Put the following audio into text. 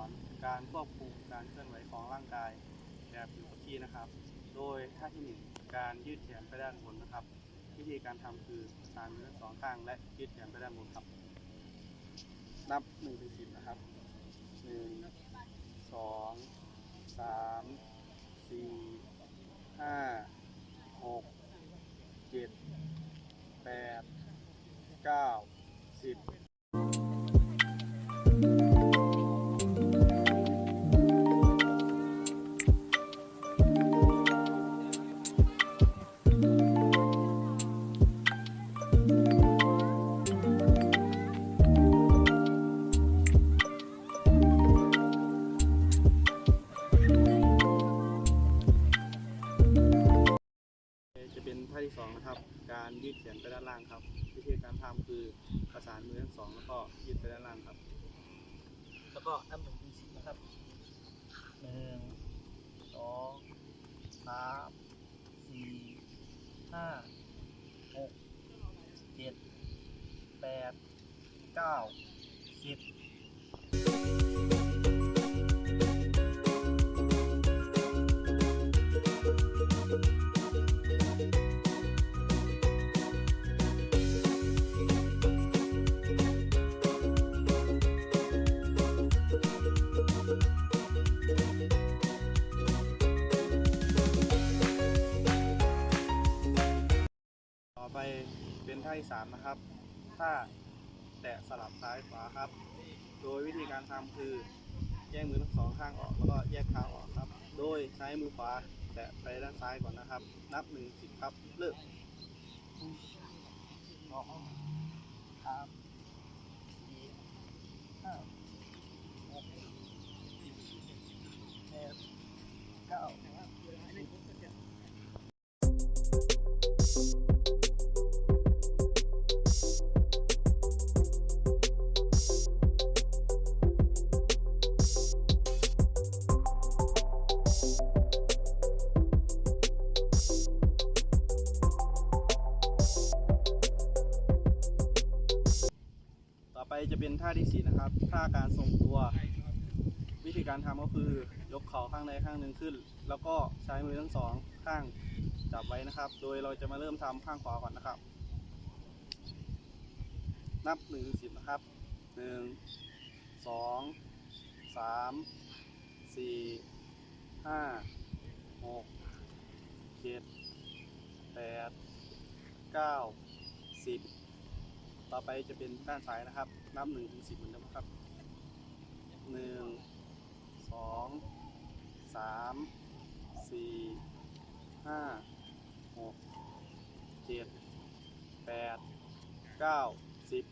อนการควบคุมการเคลื่อนไหวของร่างกายแบบอยู่กับที่นะครับ โดยท่าที่หนึ่งการยืดแขนไปด้านบนนะครับ วิธีการทำคือสานมือทั้งสองข้างและยืดแขนไปด้านบนครับ นับหนึ่งถึงสินะครับหนึ่งสองสามสี่ห้าหก เป็นท่าที่สองนะครับ การยืดแขนไปด้านล่างครับ วิธีการทำคือประสานมือทั้งสองแล้วก็ยืดไปด้านล่างครับ แล้วก็นับหนึ่งถึงสิบนะครับหนึ่งสองสามสี่ห้าหกเจ็ดแปดเก้าสิบ เป็นท่าที่สามนะครับ ท่าแตะสลับซ้ายขวาครับ โดยวิธีการทำคือแยกมือทั้งสองข้างออกแล้วก็แยกเท้าออกครับ โดยใช้มือขวาแตะไปด้านซ้ายก่อนนะครับ นับหนึ่งสิบครับเริ่ม จะเป็นท่าที่สี่นะครับ ท่าการทรงตัว วิธีการทำก็คือยกเข่าข้างใดข้างหนึ่งขึ้น แล้วก็ใช้มือทั้งสองข้างจับไว้นะครับ โดยเราจะมาเริ่มทำข้างขวาก่อนนะครับ นับหนึ่งถึงสิบนะครับหนึ่งสองสามสี่ห้าหกเจ็ดแปดเก้าสิบ ต่อไปจะเป็นด้านซ้ายนะครับ นับหนึ่งถึงสิบเหมือนเดิมครับหนึ่งสองสามสี่ห้าหกเจ็ดแปดเก้าสิบ